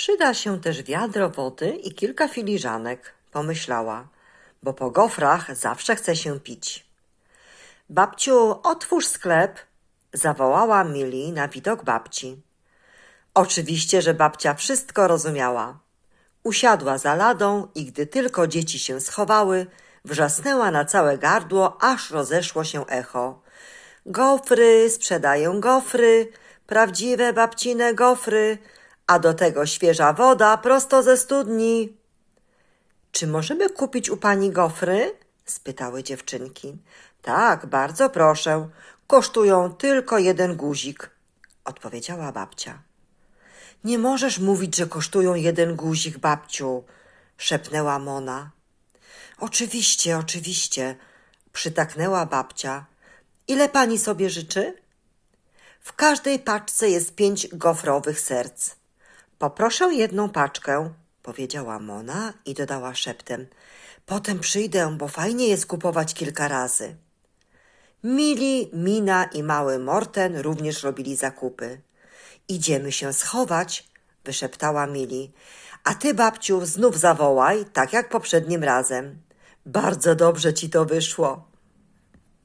Przyda się też wiadro wody i kilka filiżanek, pomyślała, bo po gofrach zawsze chce się pić. Babciu, otwórz sklep, zawołała Mili na widok babci. Oczywiście, że babcia wszystko rozumiała. Usiadła za ladą i gdy tylko dzieci się schowały, wrzasnęła na całe gardło, aż rozeszło się echo. Gofry, sprzedaję gofry, prawdziwe babcine gofry, a do tego świeża woda prosto ze studni. Czy możemy kupić u pani gofry? spytały dziewczynki. Tak, bardzo proszę. Kosztują tylko jeden guzik, odpowiedziała babcia. Nie możesz mówić, że kosztują jeden guzik, babciu, szepnęła Mona. Oczywiście, oczywiście, przytaknęła babcia. Ile pani sobie życzy? W każdej paczce jest pięć gofrowych serc. Poproszę jedną paczkę, powiedziała Mona i dodała szeptem. Potem przyjdę, bo fajnie jest kupować kilka razy. Mili, Mina i mały Morten również robili zakupy. Idziemy się schować, wyszeptała Mili. A ty, babciu, znów zawołaj, tak jak poprzednim razem. Bardzo dobrze ci to wyszło,